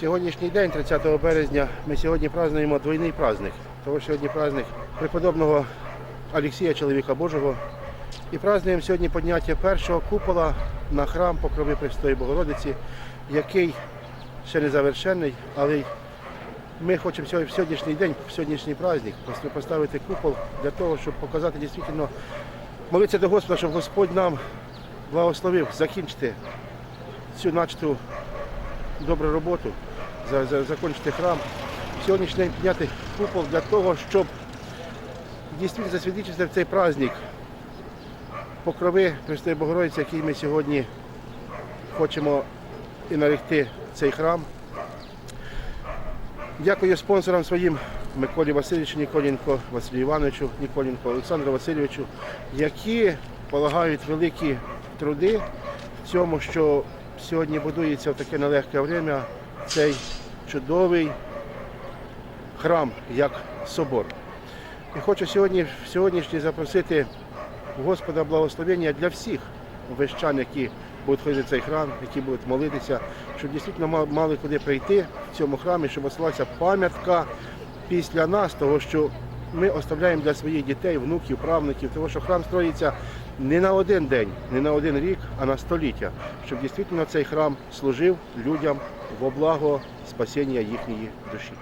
Сьогоднішній день, 30 березня, ми сьогодні празднуємо двойний праздник. Тому сьогодні праздник преподобного Олексія, чоловіка Божого. І празднуємо сьогодні підняття першого купола на храм Покрови Престої Богородиці, який ще не завершений, але ми хочемо в сьогоднішній день, в сьогоднішній праздник поставити купол для того, щоб показати дійсно, молитися до Господа, щоб Господь нам благословив закінчити цю начату добру роботу, за, за, закінчити храм. Сьогоднішній підняти купол для того, щоб дійсно засвідчити цей праздник покрови Престої Богородиці, який ми сьогодні хочемо і наректи цей храм. Дякую спонсорам своїм Миколі Васильовичу Ніколінко, Василю Івановичу Ніколінко, Олександру Васильовичу, які полагають великі труди в цьому, що сьогодні будується в таке нелегке время цей чудовий храм, як собор. І хочу сьогодні, сьогоднішній запросити Господа благословення для всіх вещан, які будуть ходити в цей храм, які будуть молитися, щоб дійсно мали куди прийти в цьому храмі, щоб осталася пам'ятка після нас, того, що ми оставляємо для своїх дітей, внуків, правнуків, тому що храм строїться не на один день, не на один рік, а на століття, щоб дійсно цей храм служив людям во благо спасіння їхньої душі.